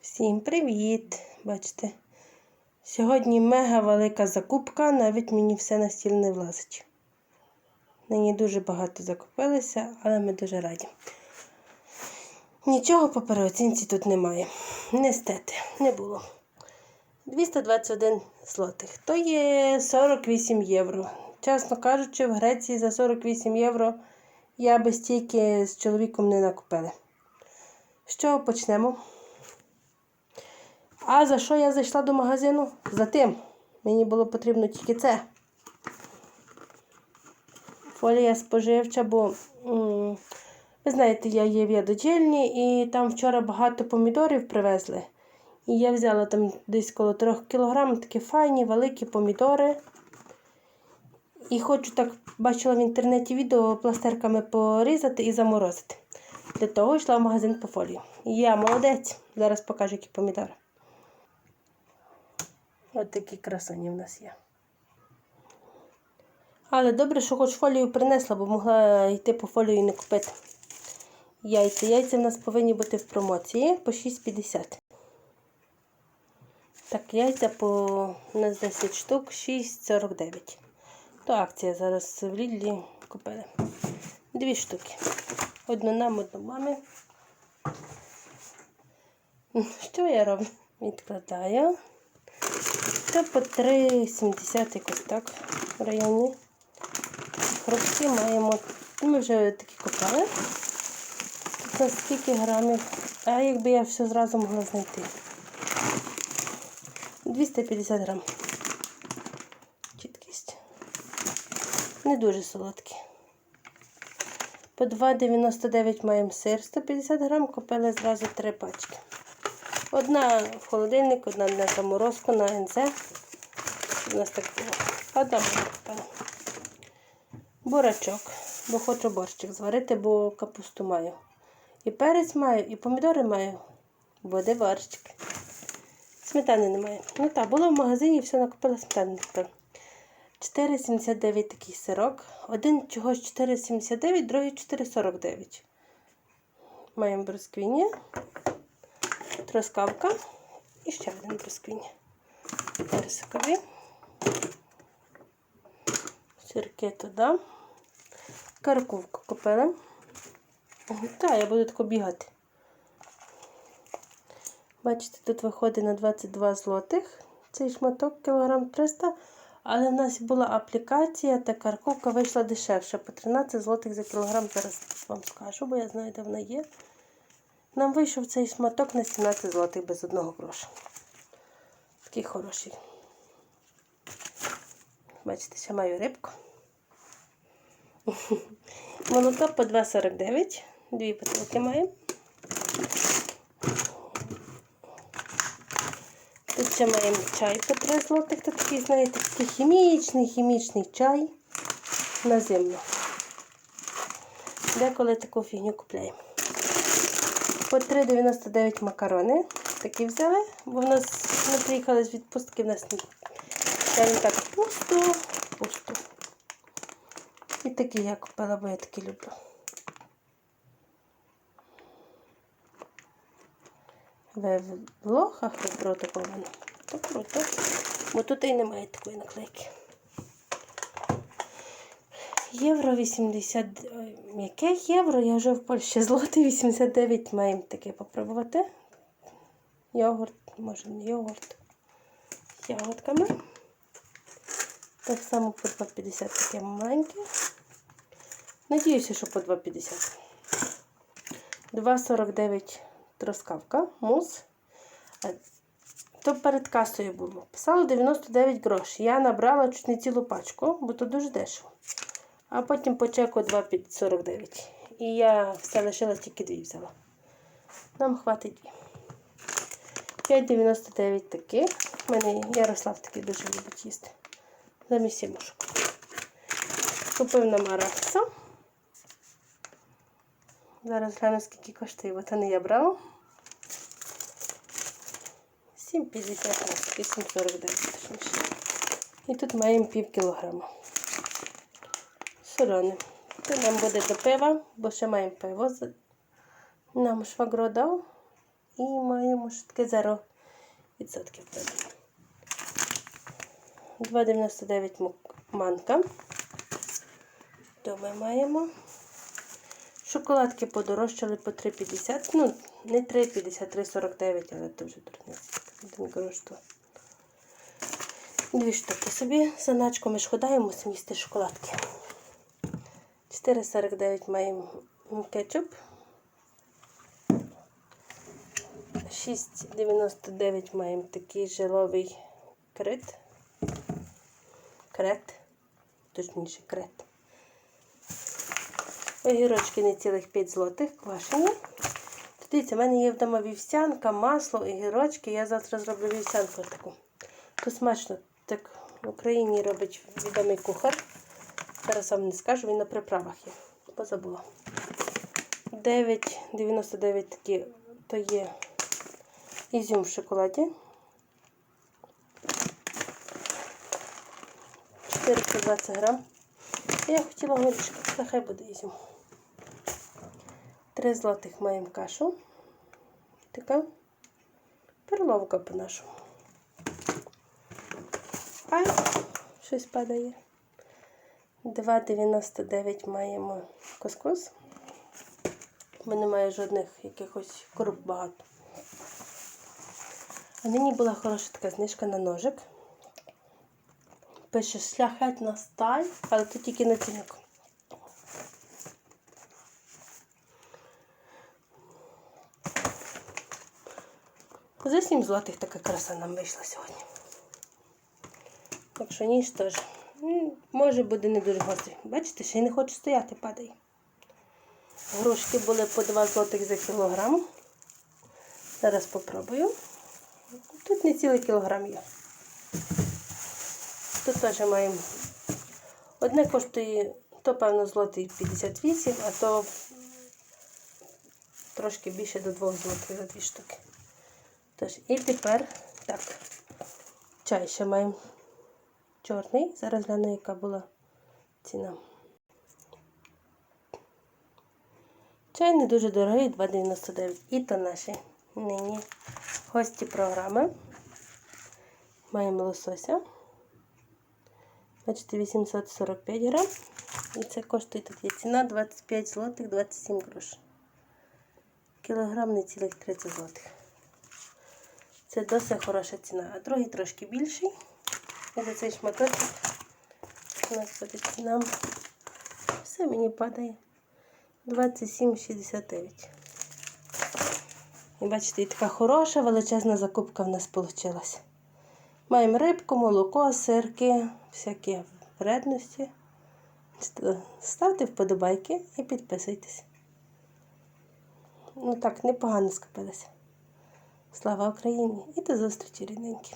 Всім привіт! Бачите, сьогодні мега велика закупка, навіть мені все на стіл не влазить. Нині дуже багато закупилися, але ми дуже раді. Нічого по переоцінці тут немає. Не стети, не було. 221 злотих. То є 48 євро. Чесно кажучи, в Греції за 48 євро я би стільки з чоловіком не накупили. З чого почнемо? А за що я зайшла до магазину? За тим. Мені було потрібно тільки це. Фолія споживча, бо ви знаєте, я є в ядочільні і там вчора багато помідорів привезли. І я взяла там десь коло 3 кг такі файні, великі помідори. І хочу так, бачила в інтернеті відео пластерками порізати і заморозити. Для того йшла в магазин по фолію. Я молодець. Зараз покажу, які помідори. Ось такі красуні в нас є. Але добре, що хоч фолію принесла, бо могла йти по фолію і не купити. Яйця. Яйця в нас повинні бути в промоції по 6,50. Так, яйця по у нас 10 штук, 6,49. То акція зараз в Лідлі купили. Дві штуки. Одну нам, одну мамі. Що я роблю? Відкладаю. Це по 3,70 якось так в районі. Хрупки маємо. Ми вже такі купили. Тут на скільки грамів. А якби я все зразу могла знайти. 250 грам. Чіткість. Не дуже солодкі. По 2,99 маємо сир 150 грам, купили зразу три пачки. Одна в холодильник, одна на заморозку, на НЗ. У нас так було. Була. Бурачок, бо хочу борщик зварити, бо капусту маю. І перець маю, і помідори маю. Буде борщик. Сметани немає. Ну так, було в магазині, все накупила сметани не 4,79 такий сирок. Один чогось 4,79, другий 4,49. Маємо брусквіння, троскавка і ще один брусквіння. Персикові. Сирки туди. Каркувку купила. Так, я буду тако бігати. Бачите, тут виходить на 22 злотих. Цей шматок кілограм 300. Але в нас була аплікація, та карковка вийшла дешевше. По 13 злотих за кілограм. Зараз вам скажу, бо я знаю, де вона є. Нам вийшов цей шматок на 17 злотих без одного гроша. Такий хороший. Бачите, ще маю рибку. Молоко по 2,49. Дві бутилки маємо. Тут ще маємо чай по 3 злотих, то такий, знаєте, такий хімічний, хімічний чай на зиму. Деколи таку фігню купляємо. По 3,99 макарони. Такі взяли, бо в нас ми приїхали з відпустки, в нас не так пусто, пусто. І такі я купила, бо я такі люблю. В лохах продуковано. То круто. Бо тут і немає такої наклейки. Євро 80. Яке євро? Я вже в Польщі. Злотий 89 маємо таке попробувати. Йогурт, може не йогурт. З ягодками. Так само по 2,50 таке маленьке. Надіюся, що по 2,50. 2,49 троскавка, мус. То перед касою було. Писало 99 грошей. Я набрала чуть не цілу пачку, бо то дуже дешево. А потім по чеку 2,49. І я все лишила, тільки дві взяла. Нам хватить дві. 5,99 такі. У мене Ярослав такий дуже любить їсти. Замість сімушок. Купив нам арахіса. Зараз гляну, скільки коштує, бо то не я брала. 7,50 8,49 точніше. І тут маємо пів кілограма. Солоне. Це нам буде до пива, бо ще маємо пиво. Нам швагро дав. І маємо що таке 0% впевнено. 2,99 манка. То ми маємо. Шоколадки подорожчали по 3,50. Ну, не 3,50, 3,49, але це вже. Один. Дві штуки собі. Заначку ми ж ходаємо, їсти шоколадки. 4,49 маємо кетчуп. 6,99 маємо такий жиловий крит. Крет. Точніше, крет. Огірочки не цілих 5 злотих, квашені. Дивіться, в мене є вдома вівсянка, масло, огірочки. Я завтра зроблю вівсянку таку. То смачно. Так в Україні робить відомий кухар. Зараз вам не скажу, він на приправах є. Позабула. 9,99 такі, то є ізюм в шоколаді. 420 грам. Я хотіла горішки, нехай буде ізюм. 3 злотих маємо кашу. Така перловка по-нашому. Ай, щось падає. 2,99 маємо кускус. Бо немає жодних якихось круп багато. А нині була хороша така знижка на ножик. Пише шляхетна сталь, але тут тільки на цінник. За 7 злотих така краса нам вийшла сьогодні. Так що ніж теж. М, Може буде не дуже гострий. Бачите, ще й не хочу стояти, падає. Грушки були по 2 злотих за кілограм. Зараз попробую. Тут не цілий кілограм є. Тут теж маємо. Одне коштує, то певно злотий 58, а то трошки більше до 2 злотих за дві штуки. Тож, і тепер так. Чай ще маємо чорний. Зараз гляну, яка була ціна. Чай не дуже дорогий, 2,99. І то наші нині гості програми. Маємо лосося. Бачите, 845 грам. І це коштує тут є ціна 25 злотих 27 грошей. Кілограм не цілих 30 злотих. Це досить хороша ціна. А другий трошки більший. За цей шматочок у нас буде ціна. Все мені падає. 27,69. І бачите, така хороша величезна закупка в нас вийшла. Маємо рибку, молоко, сирки, всякі вредності. Ставте вподобайки і підписуйтесь. Ну так, непогано скупилися. Слава Україні! І до зустрічі, рідненькі!